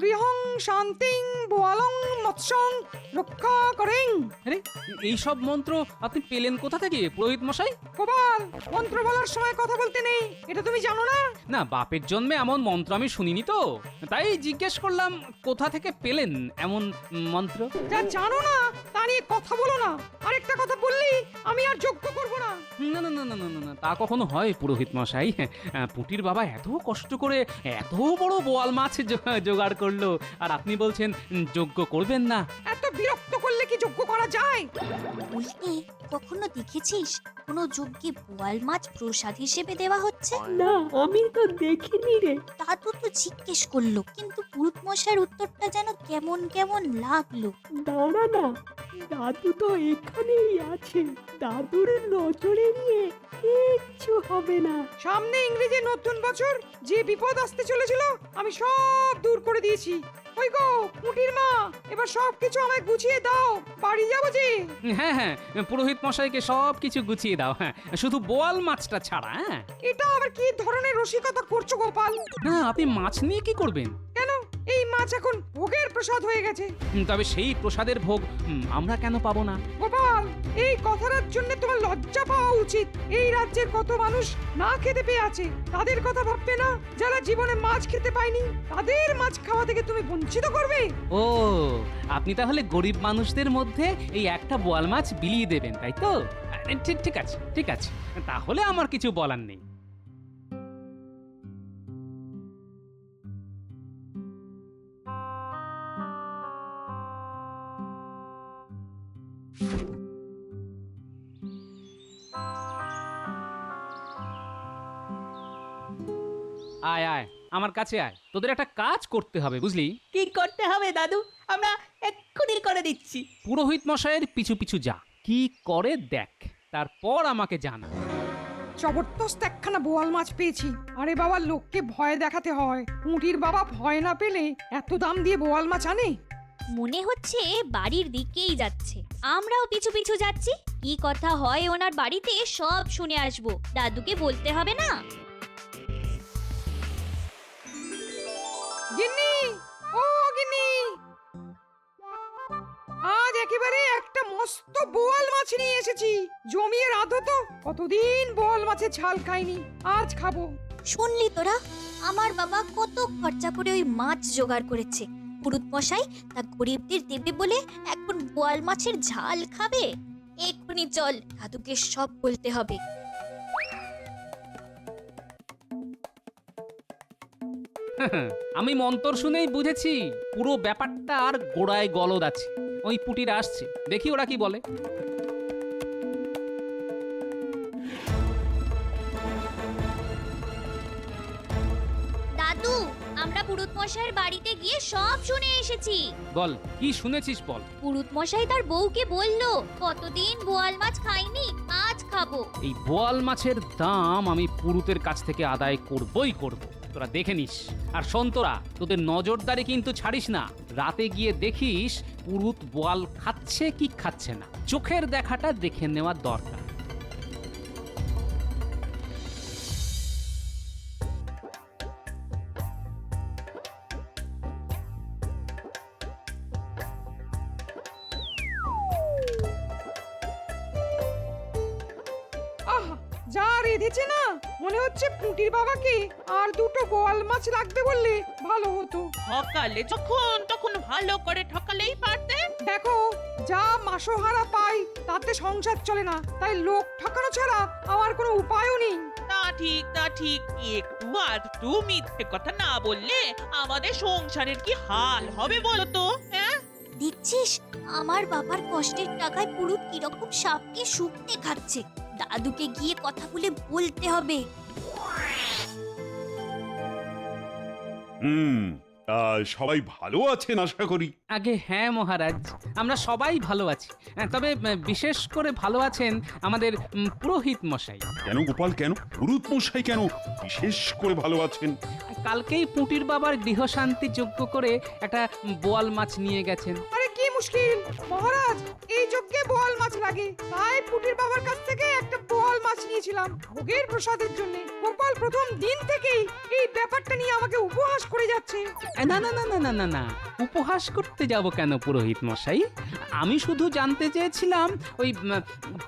গৃহং শান্তিং বোয়ালং মৎস্যং রক্ষা করেং। আরে এইসব মন্ত্র আপনি পেলেন কোথা থেকে পুরোহিত মশাই? গোপাল মন্ত্র বলার সময় কথা বলতে নেই এটা তুমি জানো না? না বাপের জন্মে এমন মন্ত্র আমি শুনিনি তো তাই জিজ্ঞেস করলাম কোথা থেকে পেলেন এমন মন্ত্র? যা জানো না তা নিয়ে কথা বলো না। আরেকটা কথা বললি আমি আর যোগ্য করব না। না না না না না না না তা কখনো হয় পুরোহিত মশাই। আহ, পুটির বাবা এত কষ্ট করে এত বড় বোয়াল মাছ জোগাড় করল আর আপনি বলছেন যোগ্য যজ্ঞ করবেন না। এত বিরক্ত কি যোগ্য করা যায়। বলতে কখনো দেখেছিস কোনো যজ্ঞে বোয়াল মাছ প্রসাদ হিসেবে দেওয়া হচ্ছে? না আমি তো দেখিনি রে। দাদু তো জিজ্ঞেস করল কিন্তু পুরুত মশাইয়ের উত্তরটা যেন কেমন কেমন লাগল। দাঁড়া না দাদু তো এখানেই আছে দাদুর নজরে নিয়ে কিচ্ছু হবে না। সামনে ইংরেজি নতুন বছর যে বিপদ আসতে চলেছিল আমি সব দূর করে দিয়েছি। ওই গো মুটির মা এবার সব কিছু আমায় গুছিয়ে দাও। বাড়ি যাব যে। হ্যাঁ হ্যাঁ পুরোহিত মশাইকে সব কিছু গুছিয়ে দাও হ্যাঁ শুধু বোয়াল মাছটা ছাড়া হ্যাঁ। এটা আবার কি ধরনের রসিকতা করছ গোপাল? না আপনি মাছ নিয়ে কি করবেন? এই মাছ এখন ভোগের প্রসাদ হয়ে গেছে। তবে সেই প্রসাদের ভোগ আমরা কেন পাবো না? গোপাল এই কথাটার জন্য তোমার লজ্জা পাওয়া উচিত। এই রাজ্যের কত মানুষ না খেতে পেয়ে আছে তাদের কথা ভাববে না? যারা জীবনে মাছ খেতে পায়নি তাদের মাছ খাওয়া থেকে তুমি বঞ্চিত করবে? ও আপনি তাহলে গরিব মানুষদের মধ্যে এই একটা বোয়াল মাছ বিলিয়ে দেবেন তাই তো? আরে, ঠিক ঠিক আছে ঠিক আছে। তাহলে আমার কিছু বলার নেই। আয় আয় আমার কাছে আয়। তোদের একটা কাজ করতে হবে বুঝলি? কি করতে হবে দাদু? আমরা এক্ষুনি করে দিচ্ছি। পুরোহিত মশাইয়ের পিছু পিছু যা। কি করে দেখ তারপর আমাকে জানা। জবরদস্ত একখানা বোয়াল মাছ পেয়েছি। আরে বাবা লোককে ভয় দেখাতে হয়। মুটির বাবা ভয় না পেলে এত দাম দিয়ে বোয়াল মাছ আনে? মনে হচ্ছে বাড়ির দিকেই যাচ্ছে। আমরাও পিছু পিছু যাচ্ছি। কি কথা হয় ওনার বাড়িতে সব শুনে আসব। দাদুকে বলতে হবে না? গিন্নি, ও গিন্নি। আজ একেবারে একটা মস্ত বোয়াল মাছ নিয়ে এসেছি। জমিয়ে রাধো তো, কতদিন বোয়াল মাছের ঝাল খাইনি, আজ খাব। শুনলি তোরা, আমার বাবা কত খরচা করে ওই মাছ জোগাড় করেছে। পুরুত মশাই, তা গরিবদের দেবে বলে এখন বোয়াল মাছের ঝাল খাবে? এক্ষুনি চল, দাদুকে সব বলতে হবে। আমি মন্তর শুনেই বুঝেছি পুরো ব্যাপারটা আর গোড়ায় গলদ আছে। ওই পুটিরা আসছে। দেখি ওরা কি বলে। দাদু আমরা পুরুত মশাইয়ের বাড়িতে গিয়ে সব শুনে এসেছি। বল কি শুনেছিস বল? পুরুত মশাই তার বউকে বলল কতদিন বোয়াল মাছ খাইনি আজ খাব। এই বোয়াল মাছের দাম আমি পুরুতের কাছ থেকে আদায় করবই করব। তোরা দেখে নিস। আর শোন তোরা, তোদের নজরদারি কিন্তু ছাড়িস না। রাতে গিয়ে দেখিস পুরুত বোয়াল খাচ্ছে কি খাচ্ছে না। চোখের দেখাটা দেখে নেওয়া দরকার। মাছ লাগবে বললে ভালো হতো। সকালে যখন তখন ভালো করে ঠকালেই পারতে। দেখো যা মাসোহারা পাই তাতে সংসার চলে না। তাই লোক ঠকানো ছাড়া আমার কোনো উপায়ও নেই। তা ঠিক তা ঠিক। একটু আধটু মিথ্যে কথা না বললে আমাদের সংসারের কি হাল হবে বলো তো হ্যাঁ? দেখছিস আমার বাবার কষ্টের টাকায় পুরুত কীরকম সাপকে শুকতে খাচ্ছে। দাদুকে গিয়ে কথা বলে বলতে হবে। হুম তা সবাই ভালো আছেন আশা করি। আগে হ্যাঁ মহারাজ আমরা সবাই ভালো আছি। হ্যাঁ, তবে উম, বিশেষ করে ভালো আছেন আমাদের উম, পুরোহিত মশাই। কেন গোপাল কেন? পুরুত মশাই কেন বিশেষ করে ভালো আছেন? কালকেই পুটির বাবার গৃহশান্তি যোগ্য করে একটা বোয়াল মাছ নিয়ে গেছেন। মুশকিল। মহারাজ এই যজ্ঞে বোয়াল মাছ লাগে। তাই পুটির বাবার কাছ থেকে একটা বোয়াল মাছ নিয়েছিলাম ভোগের প্রসাদের জন্য। গোপাল প্রথম দিন থেকেই এই ব্যাপারটা নিয়ে আমাকে উপহাস করে যাচ্ছে। না না না না না না না। উপহাস করতে যাব কেন পুরোহিত মশাই? আমি শুধু জানতে চেয়েছিলাম ওই উম,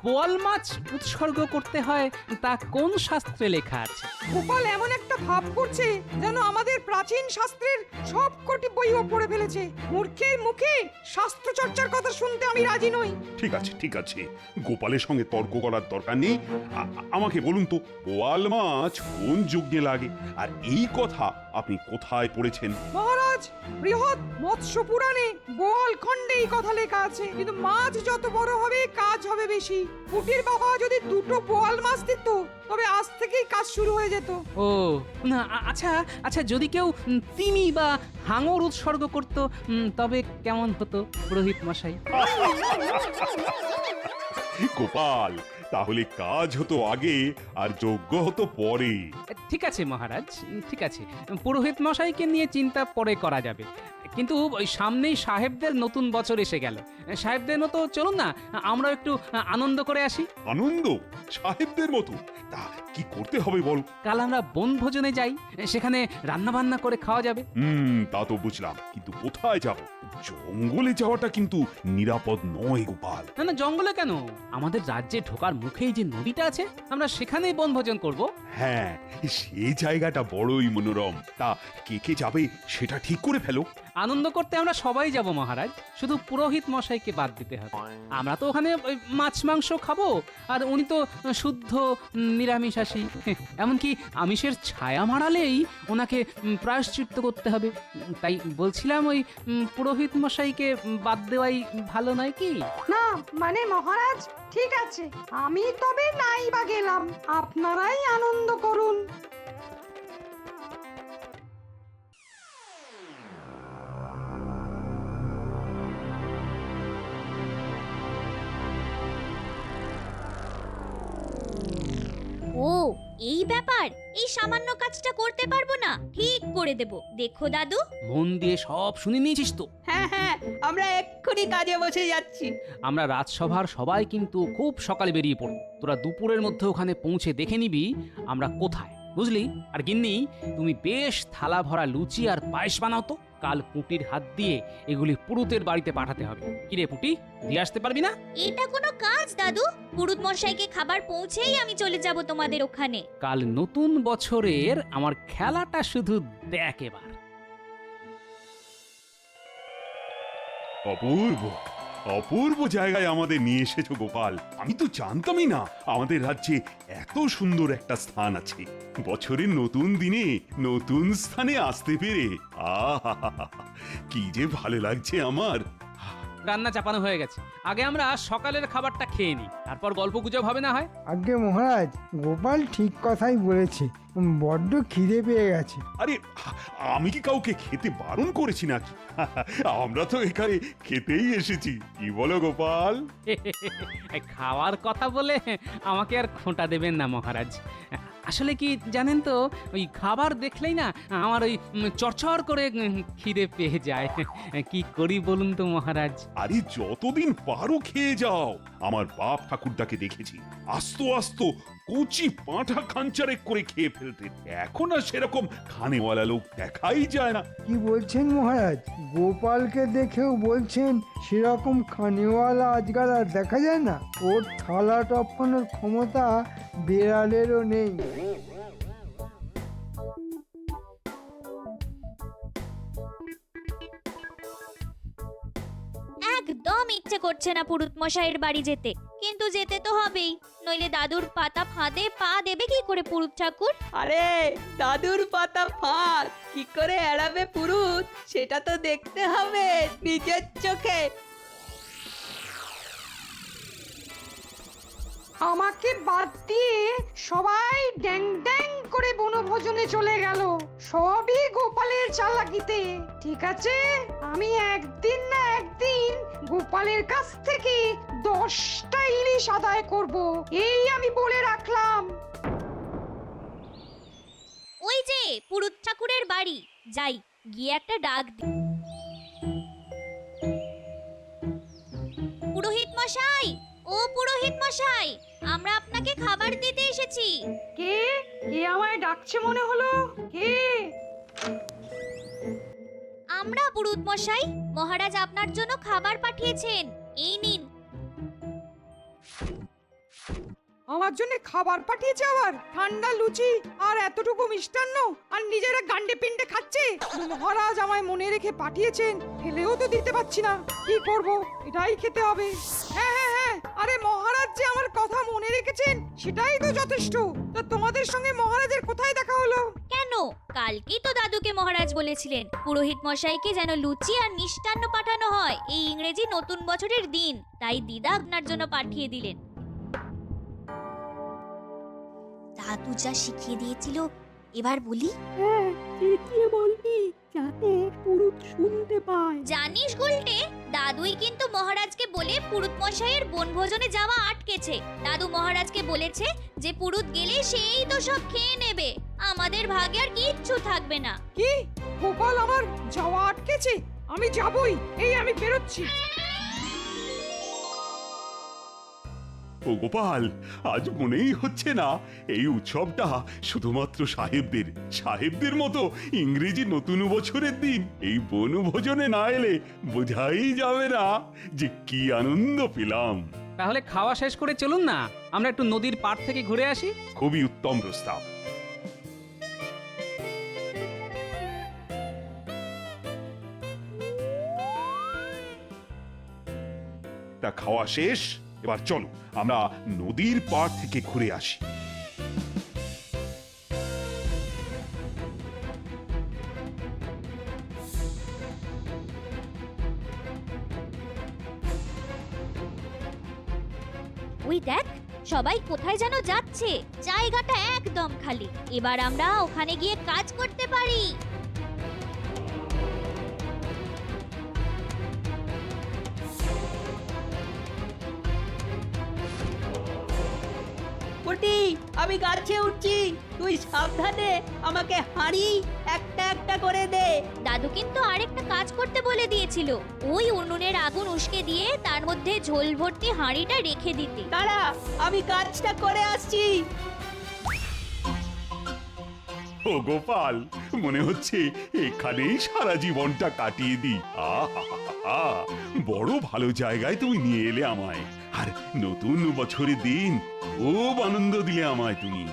বোয়াল মাছ উৎসর্গ করতে হয় তা কোন শাস্ত্রে লেখা আছে? গোপাল এমন একটা ভাব করছে যেন আমাদের প্রাচীন শাস্ত্রের সব কটি বইও পড়ে ফেলেছে। মূর্খের মুখে শাস্ত্র চর্চার কথা শুনতে আমি রাজি নই। ঠিক আছে ঠিক আছে। গোপালের সঙ্গে তর্ক করার দরকার নেই। আ- আমাকে বলুন তো বোয়াল মাছ কোন যজ্ঞে লাগে? আর এই কথা আপনি কোথায় পড়েছেন? মহারাজ বৃহৎ মৎস্য পুরাণে খণ্ডে এই কথা লেখা আছে। কিন্তু মাছ যত বড় হবে কাজ হবে বেশি। কুটির বাবা যদি দুটো বোয়াল মাছ দিত তবে আজ থেকেই কাজ শুরু হয়ে যেত। ও না আ- আচ্ছা আচ্ছা যদি কেউ উম, তিমি বা হাঙর উৎসর্গ করত উম, তবে কেমন হতো পুরোহিত মশাই? গোপাল তাহলে কাজ হতো আগে আর যজ্ঞ হতো পরে। ঠিক আছে মহারাজ ঠিক আছে। পুরোহিত মশাইকে নিয়ে চিন্তা পরে করা যাবে। কিন্তু ওই সামনেই সাহেবদের নতুন বছর এসে গেল। সাহেবদের মতো চলুন না আমরা একটু আনন্দ করে আসি। আনন্দ? সাহেবদের মতো? তা কি করতে হবে বল? কাল আমরা বনভোজনে যাই সেখানে রান্না বান্না করে খাওয়া যাবে। হুম তা তো বুঝলাম। কিন্তু কোথায় যাব? জঙ্গলে যাওয়াটা কিন্তু নিরাপদ নয় গোপাল। না না জঙ্গলে কেন? আমাদের রাজ্যে ঢোকার মুখেই যে নদীটা আছে আমরা সেখানেই বনভোজন করব। হ্যাঁ সেই জায়গাটা বড়ই মনোরম। তা কে কে যাবে সেটা ঠিক করে ফেলো। আনন্দ করতে আমরা সবাই যাব মহারাজ। শুধু পুরোহিত মশাইকে বাদ দিতে হবে। আমরা তো ওখানে ওই মাছ মাংস খাব আর উনি তো শুদ্ধ উম, নিরামিষাশী। এমনকি আমিষের ছায়া মারালেই ওনাকে প্রায়শ্চিত্ত করতে হবে। তাই বলছিলাম ওই পুরোহিত মশাইকে বাদ দেওয়াই ভালো নয় কি? না মানে মহারাজ ঠিক আছে। আমি তবে নাই বা গেলাম। আপনারাই আনন্দ করুন। ব্যাপার এই সামান্য কাজটা করতে পারব না। ঠিক করে দেব। দেখো দাদু। মন দিয়ে সব শুনে নিয়েছিস তো? হ্যাঁ হ্যাঁ আমরা এক্ষুনি কাজে বসে যাচ্ছি। আমরা রাজসভার সবাই কিন্তু খুব সকালে বেরিয়ে পড়ব। তোরা দুপুরের মধ্যে ওখানে পৌঁছে দেখে নিবি আমরা কোথায়। বুঝলি? আর গিন্নি তুমি বেশ থালা ভরা লুচি আর পায়েস বানাও তো। কাল পুটির হাত দিয়ে এগুলি পুরুতের বাড়িতে পাঠাতে হবে। কিরে পুটি দিয়ে আসতে পারবি না? এটা কোনো কাজ দাদু। পুরুত মশাইকে খাবার পৌঁছেই আমি চলে যাব তোমাদের ওখানে। কাল নতুন বছরের আমার খেলাটা শুধু দেখ এবার। অপূর্ব। অপূর্ব জায়গায় আমাদের নিয়ে এসেছ, গোপাল। আমি তো জানতামই না আমাদের রাজ্যে এত সুন্দর একটা স্থান আছে। বছরের নতুন দিনে নতুন স্থানে আসতে পেরে। আহা কি যে ভালো লাগছে আমার। রান্না চাপানো হয়ে গেছে। আগে আমরা সকালের খাবারটা খেয়ে নিই তারপর গল্প গুজব হবে না হয়? আজ্ঞে মহারাজ গোপাল ঠিক কথাই বলেছে বড্ড খিদে পেয়ে গেছে। আরে আমি কি কাউকে খেতে বারণ করেছি নাকি? আমরা তো এখানে খেতেই এসেছি কি বলো গোপাল? খাওয়ার কথা বলে আমাকে আর খোঁটা দেবেন না মহারাজ। আসলে কি জানেন তো, ওই খাবার দেখলেই না আমার ওই চরচর করে খিদে পেয়ে যায়। কি করি বলুন তো মহারাজ? আরে যতদিন পারো খেয়ে যাও। আমার বাপ ঠাকুরদাকে দেখেছি। আস্ত, আস্তো কচি পাঁঠা খাঞ্চারে করে খেয়ে ফেলতে। এখন আর সেরকম খানেওয়ালা লোক দেখাই যায় না। কি বলছেন মহারাজ? গোপালকে দেখেও বলছেন সেরকম খানেওয়ালা আজকাল আর দেখা যায় না। ওর থালা টপকানোর ক্ষমতা বেড়ালেরও নেই। ইচ্ছে করছে না পুরুত মশাইয়ের বাড়ি যেতে। কিন্তু যেতে তো হবেই। নইলে দাদুর পাতা ফাঁদে পা দেবে কি করে পুরুত ঠাকুর? আরে দাদুর পাতা ফাঁক কি করে এড়াবে পুরুত? সেটা তো দেখতে হবে নিজের চোখে। আমাকে বাদ দিয়ে সবাই ড্যাং ড্যাং করে বনভোজনে চলে গেল। সবই গোপালের চালাকিতে। ঠিক আছে? আমি একদিন না একদিন গোপালের কাছ থেকে দশটা ইলিশ আদায় করব। এই আমি বলে রাখলাম। ওই যে পুরুত ঠাকুরের বাড়ি। যাই গিয়ে একটা ডাক দি। পুরোহিত মশাই ও পুরোহিত মশাই আমরা আপনাকে খাবার দিতে এসেছি। কে? কে আমায় ডাকছে মনে হলো? কে? পুরুত মশাই মহারাজ আপনার জন্য খাবার পাঠিয়েছেন। এই নিন। আমার জন্য খাবার পাঠিয়েছে আবার? ঠান্ডা লুচি আর এতটুকু মিষ্টান্ন? আর নিজেরা গান্ডে পিন্ডে খাচ্ছে? মহারাজ আমায় মনে রেখে পাঠিয়েছেন ফেলেও তো দিতে পারছি না। কি করব? এটাই খেতে হবে। হ্যাঁ হ্যাঁ আরে মহারাজ যে আমার কথা মনে রেখেছেন সেটাই তো যথেষ্ট। তা তোমাদের সঙ্গে মহারাজের কোথায় দেখা হলো? কেন? কালকেই তো দাদুকে মহারাজ বলেছিলেন পুরোহিত মশাইকে যেন লুচি আর মিষ্টান্ন পাঠানো হয় এই ইংরেজি নতুন বছরের দিন তাই দিদা আপনার জন্য পাঠিয়ে দিলেন। দাদু যা শিখিয়ে দিয়েছিল এবার বলি। হ্যাঁ চেঁচিয়ে বলবি যাতে পুরুত শুনতে পায়। জানিস গুলটে? দাদুই কিন্তু মহারাজকে বলে পুরুত মশাইয়ের বনভোজনে যাওয়া আটকেছে। দাদু মহারাজকে বলেছে যে পুরুত গেলে সেই তো সব খেয়ে নেবে। আমাদের ভাগে আর কিচ্ছু থাকবে না। কি? গোপাল আমার যাওয়া আটকেছে? আমি যাবই, এই আমি বেরোচ্ছি। ও গোপাল আজ মনেই হচ্ছে না এই উৎসবটা শুধুমাত্র সাহেবদের সাহেবদের মতো ইংরেজি নতুন বছরের দিন এই বনভোজনে না এলে বোঝাই যাবে না যে কি আনন্দ পেলাম। তাহলে খাওয়া শেষ করে চলুন না আমরা একটু নদীর পাড় থেকে ঘুরে আসি। খুবই উত্তম প্রস্তাব। তা খাওয়া শেষ? এবার চলো, আমরা নদীর পাড় থেকে ঘুরে আসি। ওই দেখ, সবাই কোথায় যেন যাচ্ছে। জায়গাটা একদম খালি। এবার আমরা ওখানে গিয়ে কাজ করতে পারি। পুটি আমি গাছে উঠছি। তুই সাবধানে আমাকে হাঁড়ি একটা একটা করে দে। দাদু কিন্তু আরেকটা কাজ করতে বলে দিয়েছিল। ওই উনুনের আগুন উস্কে দিয়ে তার মধ্যে ঝোল ভর্তি হাঁড়িটা রেখে দিতে। দাঁড়া আমি কাজটা করে আসছি। ও গোপাল মনে হচ্ছে এখানেই সারা জীবনটা কাটিয়ে দি আহা বড় ভালো জায়গায় তুমি নিয়ে এলে আমায়। আর নতুন বছরের দিন, খুব আনন্দ দিলে আমায় তুমি।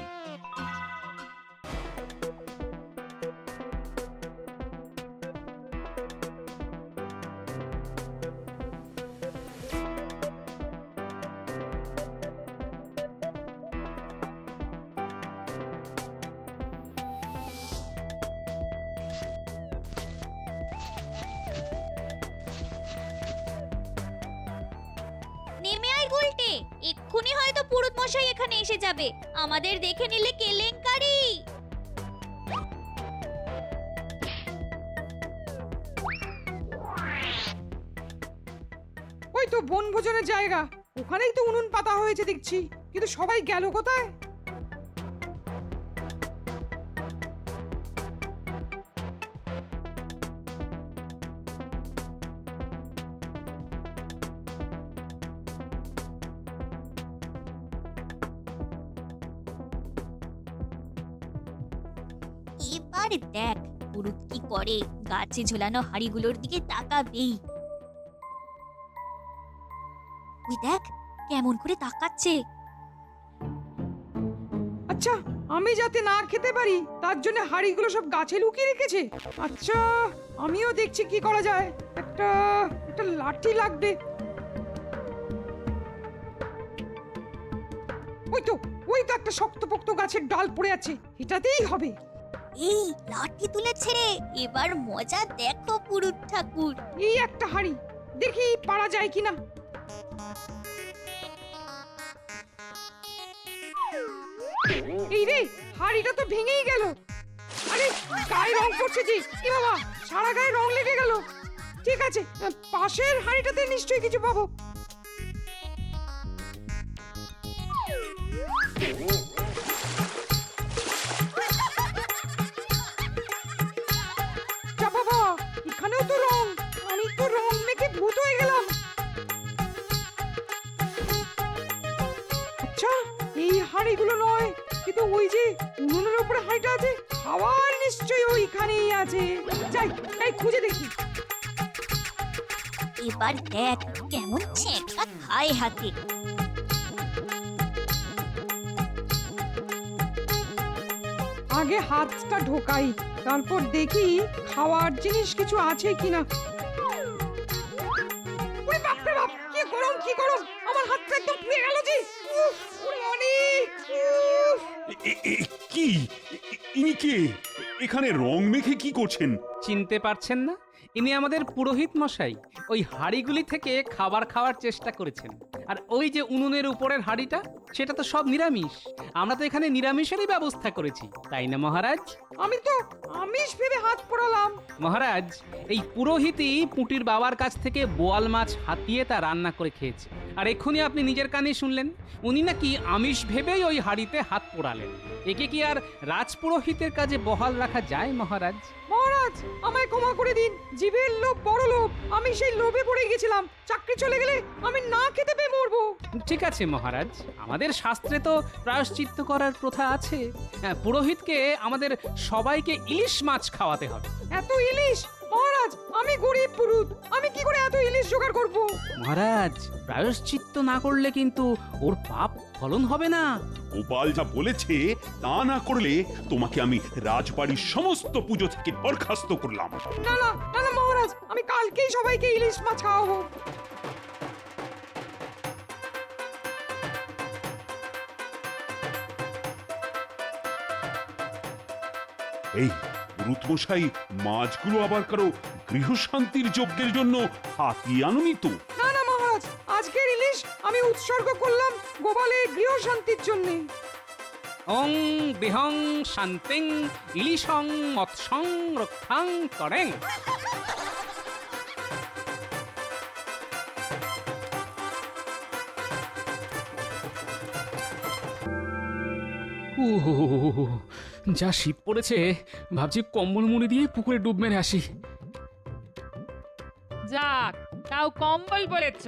এক্ষুনি হয়তো পুরুত মশাই এখানে এসে যাবে। আমাদের দেখে নিলে কেলেঙ্কারি। ওই তো বনভোজনের জায়গা। ওখানেই তো উনুন পাতা হয়েছে দেখছি। কিন্তু সবাই গেল কোথায়? করে গাছে ঝোলানো হাড়িগুলোর দিকে তাকাবেই। ওই দেখ, কেমন করে তাকাচ্ছে। আচ্ছা আমি যাতে না খেতে পারি, তার জন্য হাড়িগুলো সব গাছে লুকিয়ে রেখেছে। আচ্ছা আমিও দেখছি কি করা যায়। একটা একটা লাঠি লাগবে। ওই তো ওই তো একটা শক্তপোক্ত গাছের ডাল পড়ে আছে। এটাতেই হবে। এই লাঠি তুলেছে এবার মজা দেখো পুরুত ঠাকুর। এই একটা হাড়ি, দেখি পারা যায় কিনা। এই রে, হাড়িটা তো ভেঙেই গেল। আরে, গায়ে রং করছে যে কি বাবা, সারা গায়ে রং লেগে গেল। ঠিক আছে, পাশের হাড়িটাতে নিশ্চয়ই কিছু পাবো। ভূত হয়ে গেলাম। আচ্ছা এই হাঁড়িগুলো নয় কিন্তু ওই যে উনুনের উপরে হাঁড়িটা আছে খাবার নিশ্চয়ই ওইখানেই আছে। যাই তাই খুঁজে দেখি। এবার দেখ কেমন ছেঁকা খায় হাতে। আগে হাতটা ঢোকাই তারপর দেখি খাওয়ার জিনিস কিছু আছে কিনা। কি? ইনি কে? এখানে রং মেখে কি করছেন? চিনতে পারছেন না? ইনি আমাদের পুরোহিত মশাই। ওই হাড়িগুলি থেকে খাবার খাওয়ার চেষ্টা করেছেন। আর ওই যে উনুনের উপরের হাড়িটা সেটা তো সব নিরামিষ। আমরা তো এখানে নিরামিষেরই ব্যবস্থা করেছি তাই না মহারাজ? আমি তো আমিষ ভেবে হাত পোড়ালাম। মহারাজ এই পুরোহিতই পুটির বাবার কাছ থেকে বোয়াল মাছ হাতিয়ে তা রান্না করে খেয়েছে। আর এক্ষুনি আপনি নিজের কানে শুনলেন উনি নাকি আমিষ ভেবেই ওই হাড়িতে হাত পোড়ালেন। একে কি আর রাজপুরোহিতের কাজে বহাল রাখা যায় মহারাজ? মহারাজ আমায় ক্ষমা করে দিন জীবের লোভ বড় লোভ আমি সেই লোভে পড়ে গেছিলাম। চাকরি চলে গেলে আমি না খেতে ঠিক আছে মহারাজ। আমাদের শাস্ত্রে তো প্রায়শ্চিত্ত করার প্রথা আছে। হ্যাঁ, পুরোহিতকে আমাদের সবাইকে ইলিশ মাছ খাওয়াতে হবে। এত ইলিশ? মহারাজ আমি গরিব পুরুত আমি কি করে এত ইলিশ জোগাড় করব? মহারাজ প্রায়শ্চিত্ত না করলে কিন্তু ওর পাপ ফলন হবে না। গোপাল যা বলেছে তা না করলে তোমাকে আমি রাজবাড়ির সমস্ত পুজো থেকে বরখাস্ত করলাম। না না না না মহারাজ আমি কালকেই সবাইকে ইলিশ মাছ খাওয়াবো। এই রুতমশাই মাছগুলো আবার কারও গৃহশান্তির যজ্ঞের জন্য হাতিয়ে আনুনি তো। না না মহারাজ আজকের ইলিশ আমি উৎসর্গ করলাম গোপালের গৃহ শান্তির জন্য। ওং বিহং শান্তিং ইলিশং মৎসং রক্ষাং করেন যা শীত পড়েছে ভাবছি কম্বল মুড়ি দিয়ে পুকুরে ডুব মেরে আসি। যাক তাও কম্বল বলেছ।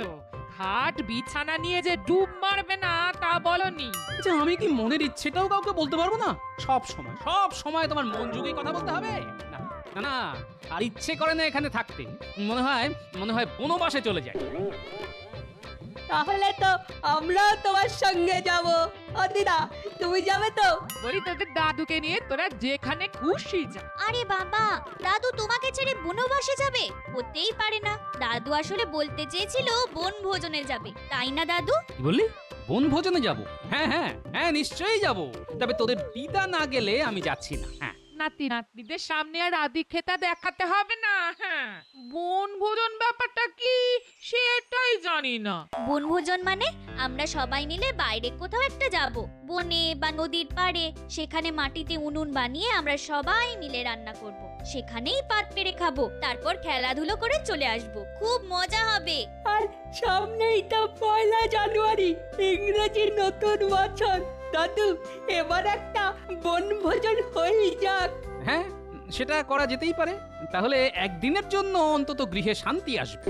খাট বিছানা নিয়ে যে ডুব মারবে না তা বলনি। আচ্ছা আমি কি মনের ইচ্ছেটাও কাউকে বলতে পারব না? সব সময় সব সময় তোমার মন যুগে কথা বলতে হবে? না না না আর ইচ্ছে করে না এখানে থাকতে। মনে হয় মনে হয় বনবাসে চলে যায় তাহলে তো আমরাও তোমার সঙ্গে যাব। ও দিদা তুমি যাবে তো? বলি তোদের দাদুকে নিয়ে তোরা যেখানে খুশি যা। আরে বাবা দাদু তোমাকে ছেড়ে বনবাসে যাবে? হতেই পারে না। দাদু আসলে বলতে চেয়েছিল বন ভোজনে যাবে। তাই না দাদু? কি বললি? বন ভোজনে যাব? হ্যাঁ হ্যাঁ হ্যাঁ নিশ্চয়ই যাব। তবে তোদের দিদা না গেলে আমি যাচ্ছি না। হ্যাঁ। নাতি নাতনিদের সামনে আর আদি খেতা দেখাতে হবে না হ্যাঁ। বন ভোজন ব্যাপারটা কি সেটাই জানি না। বনভোজন মানে? আমরা সবাই মিলে বাইরে কোথাও একটা যাব। বনে বা নদীর পাড়ে সেখানে মাটিতে উনুন বানিয়ে আমরা সবাই মিলে রান্না করব। সেখানেই পাত পেরে খাব তারপর খেলাধুলো করে চলে আসব। খুব মজা হবে। আর সামনেই তো পয়লা জানুয়ারি ইংরেজির নতুন বছর। দাদু এবার একটা বনভোজন হয়ে যাক। হ্যাঁ সেটা করা যেতেই পারে। তাহলে একদিনের জন্য অন্তত গৃহে শান্তি আসবে।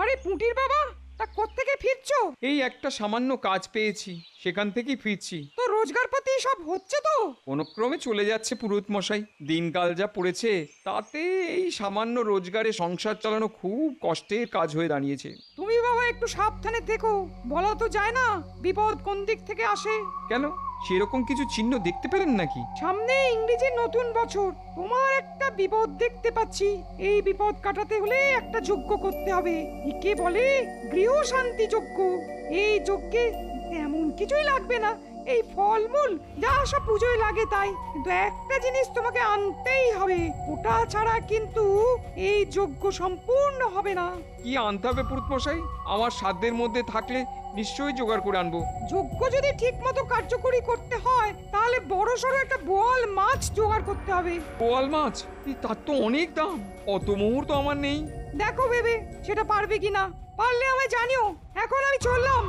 আরে পুঁটির বাবা তা কোত্থেকে ফিরছো? এই একটা সামান্য কাজ পেয়েছি সেখান থেকেই ফিরছি। তো রোজগারপাতি সব হচ্ছে তো? কোনো চলে যাচ্ছে পুরুত মশাই। দিনকাল যা পড়েছে তাতে এই সামান্য রোজগারে সংসার চালানো খুব কষ্টের কাজ হয়ে দাঁড়িয়েছে। তুমি একটু সাবধানে দেখো বলা তো যায় না বিপদ কোন দিক থেকে আসে। কেন? সেরকম কিছু চিহ্ন দেখতে পেলেন নাকি? সামনে ইংরেজি নতুন বছর। তোমার একটা বিপদ দেখতে পাচ্ছি। এই বিপদ কাটাতে হলে একটা যজ্ঞ করতে হবে। একে বলে গৃহ শান্তি যজ্ঞ। এই যজ্ঞে এমন কিছুই লাগবে না। এই ফলমূল যা সব পুজোয় লাগে তাই। কিন্তু একটা জিনিস তোমাকে আনতেই হবে ওটা ছাড়া কিন্তু এই যজ্ঞ সম্পূর্ণ হবে না। কি আনতে হবে পুরুত মশাই আমার সাধ্যের মধ্যে থাকলে নিশ্চয়ই জোগাড় করে আনব। যজ্ঞ যদি ঠিক মতো কার্যকরী করতে হয় তাহলে বড় সড়ো একটা বোয়াল মাছ জোগাড় করতে হবে। পোয়াল মাছ? এই তার তো অনেক দাম। অত মুহূর্ত আমার নেই। দেখো ভেবে সেটা পারবে কিনা? পারলে আমায় জানিও এখন আমি চললাম।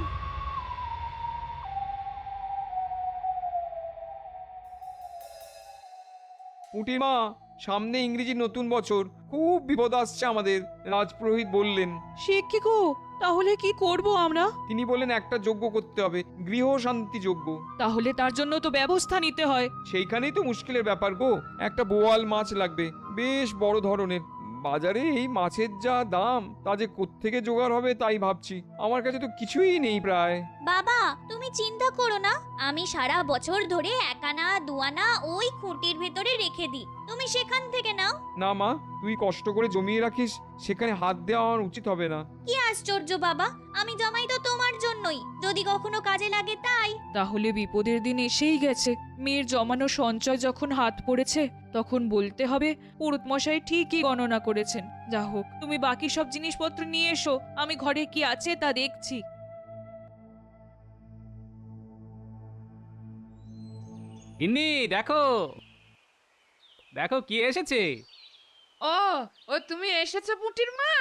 পুঁটির মা সামনে ইংরেজি নতুন বছর। খুব বিপদ আসছে আমাদের রাজপুরোহিত বললেন। সে কি গো? তাহলে কি করব আমরা? তিনি বললেন একটা যজ্ঞ করতে হবে গৃহ শান্তি যজ্ঞ। তাহলে তার জন্য তো ব্যবস্থা নিতে হয়। সেইখানেই তো মুশকিলের ব্যাপার গো একটা বোয়াল মাছ লাগবে বেশ বড় ধরনের। বাজারে এই মাছের যা দাম তা যে কোত্থেকে জোগাড় হবে তাই ভাবছি আমার কাছে তো কিছুই নেই প্রায়। বাবা তুমি চিন্তা করো না। আমি সারা বছর ধরে একানা দুয়ানা ওই খুঁটির ভেতরে রেখে দিই। তুমি সেখান থেকে নাও। না মা তুই কষ্ট করে জমিয়ে রাখিস সেখানে হাত দেওয়া আমার উচিত হবে না। কি আশ্চর্য বাবা আমি জমাই তো তোমার জন্যই। যদি কখনো কাজে লাগে তাই। তাহলে বিপদের দিন এসেই গেছে। মেয়ের জমানো সঞ্চয় যখন হাত পড়েছে তখন বলতে হবে পুরুত মশাই ঠিকই গণনা করেছেন। যা হোক তুমি বাকি সব জিনিসপত্র নিয়ে এসো। আমি ঘরে কি আছে তা দেখছি। গিন্নি দেখো। দেখো কি এসেছে? ও ও তুমি এসেছ পুটির মা?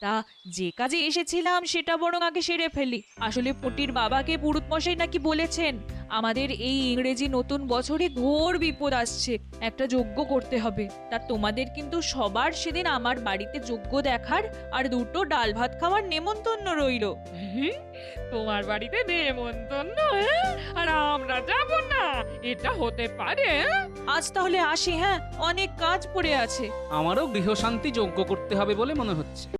তা যে কাজে এসেছিলাম সেটা বরং আগে সেরে ফেলি। আসলে পুটির বাবাকে পুরুত মশাই নাকি বলেছেন। আমাদের এই ইংরেজি নতুন বছরে ঘোর বিপদ আসছে। একটা যজ্ঞ করতে হবে। তা তোমাদের কিন্তু সবার সেদিন আমার বাড়িতে যজ্ঞ দেখার আর দুটো ডাল ভাত খাওয়ার নেমন্তন্ন রইল। তোমার বাড়িতে নেমন্তন্ন হ্যাঁ? আর আমরা যাব না। এটা হতে পারে হ্যাঁ? আজ তাহলে আসি হ্যাঁ? অনেক কাজ পড়ে আছে। আমারও গৃহশান্তি যজ্ঞ করতে হবে বলে মনে হচ্ছে।